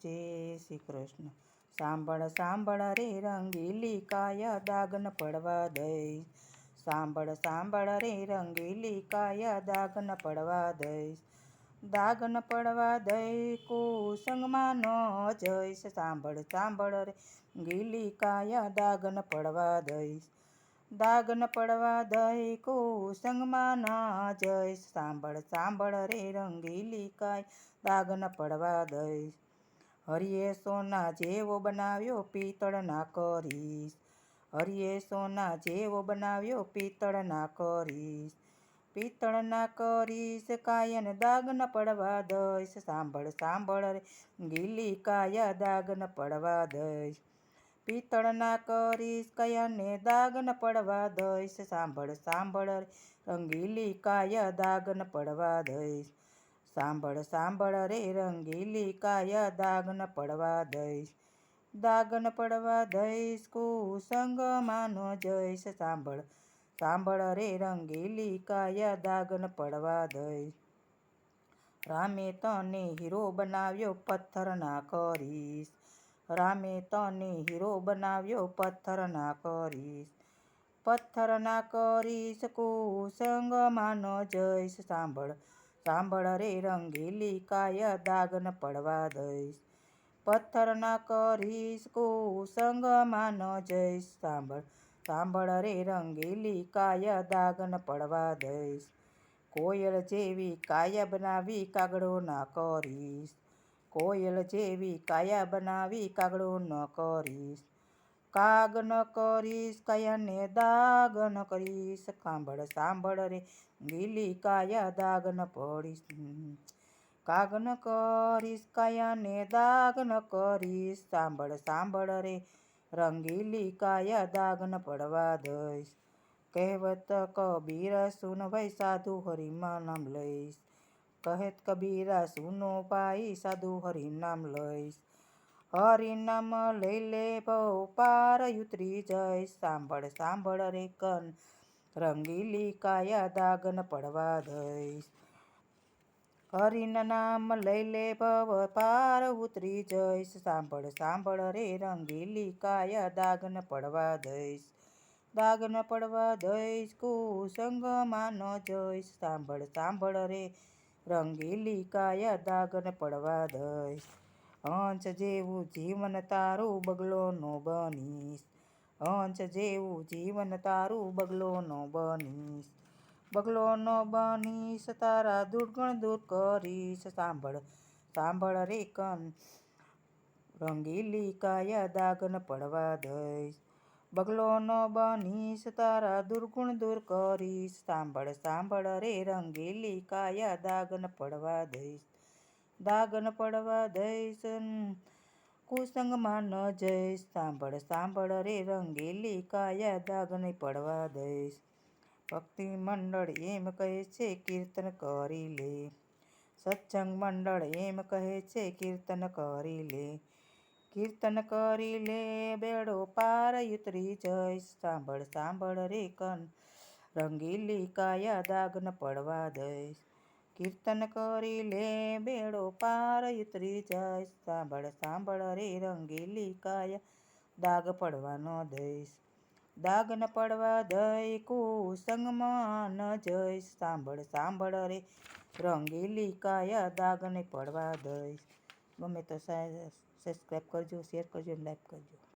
જય શ્રી કૃષ્ણ. સાંભળ સાંભળ રે રંગીલી કાયા દાગન પડવા દઈશ સાંભળ સાંભળ રે રંગીલી કાયા દાગન પડવા દઈશ દાગન પડવા દઈ કુસંગમાં ન જઈશ. સાંભળ સાંભળ રે ગીલી કાયા દાગન પડવા દઈશ દાગન પડવા દઈ કુસંગમાં ન જઈશ. સાંભળ સાંભળ રે રંગીલી કાય દાગન પડવા દઈશ હરિયે સોના જેવો બનાવ્યો પિત્તળના કરીશ. હરિયે સોના જેવો બનાવ્યો પિત્તળના કરીશ. પિત્તળના કરીશ, કાયન દાગ ન પડવા દઈશ. સાંભળ સાંભળ રે, ગીલી કાયા દાગ ન પડવા દઈશ. પિત્તળના કરીશ, કયાને દાગ ન પડવા દઈશ. સાંભળ સાંભળ રંગીલી કાયા દાગ ન પડવા દઈશ. સાંભળ સાંભળ રે રંગીલી કાયા દાગ ન પડવા દઈશ દાગ ન પડવા દઈશ, કુસંગમાં ન જઈશ, સાંભળ સાંભળ રે રંગીલી કાયા દાગ ન પડવા દઈશ. રામે તને હીરો બનાવ્યો પથ્થર ના કરીશ, રામે તને હીરો બનાવ્યો પથ્થર ના કરીશ, પથ્થર ના કરીશ, કુસંગમાં ન જઈશ, સાંભળ સાંભળ રે રંગીલી કાયા દાગ ન પડવા દઈશ. પથ્થર ના કરીશ, કુસંગમાં ન જઈશ. સાંભળ સાંભળ રે રંગીલી કાયા દાગ ન પડવા દઈશ. કોયલ જેવી કાયા બનાવી કાગડો ના કરીશ. કોયલ જેવી કાયા બનાવી કાગડો ન કરીશ. કાગ ન કરીશ, કાયાને દાગ ન કરીશ સાંભળ સાંભળ રે, ગીલી કાયા દાગ ન પડીશ. કાગ ન કરીશ, કાયાને દાગ ન કરીશ, સાંભળ સાંભળ રે, રંગીલી કાયા દાગ ન પડવા દઈશ. કહેવત કબીરા સુન ભાઈ સાધુ હરિમાં નામ લઈશ. કહેત કબીરા સુનો ભાઈ સાધુ હરિનામ લઈશ. હરિનામ લઈ લે ભવ પાર ઉતરી જઈશ સાંભળ સાંભળ રે કન, રંગીલી કાયા દાગન પડવા દઈશ. હરિન નામ લઈ લે ભવ પાર ઉતરી જઈશ સાંભળ સાંભળ રે રંગીલી કાયા દાગન પડવા દઈશ. દાગન પડવા દઈશ કુસંગમાં ન જઈશ. સાંભળ સાંભળ રે રંગીલી કાયા દાગન પડવા દઈશ. હંસ જેવું જીવન તારું બગલો નો બનીશ. હંસ જેવું જીવન તારું બગલો નો બનીશ. બગલો નો બનીશ, તારા દુર્ગણ દૂર કરીશ. સાંભળ સાંભળ રે કન, રંગીલી કાયા દાગન પડવા દઈશ. બગલો ન બનીશ, તારા દુર્ગુણ દૂર કરીશ. સાંભળ સાંભળ રે રંગીલી કાયા દાગન પડવા દઈશ. દાગ ન પડવા દઈશ કુસંગમાં ન જઈશ, સાંભળ સાંભળ રે રંગીલી કાયા દાગ નહીં પડવા દઈશ. ભક્તિ મંડળ એમ કહે છે, કીર્તન કરી લે. સત્સંગ મંડળ એમ કહે છે, કીર્તન કરી લે. કીર્તન કરી લે, બેડો પાર ઉતરી જઈશ. સાંભળ સાંભળ રે કન, રંગીલી કાયા દાગ ન પડવા દઈશ. કીર્તન કરી લે બેડો પાર ઉતરી જાય સાંભળ સાંભળ રે રંગીલી કાયા દાગ પડવા ન દઈશ દાગ ન પડવા દઈ કુસંગમાં ન જઈશ સાંભળ સાંભળ રે રંગીલી કાયા દાગ નહીં પડવા દઈશ ગમે તો સબસ્ક્રાઈબ કરજો શેર કરજો લાઈક કરજો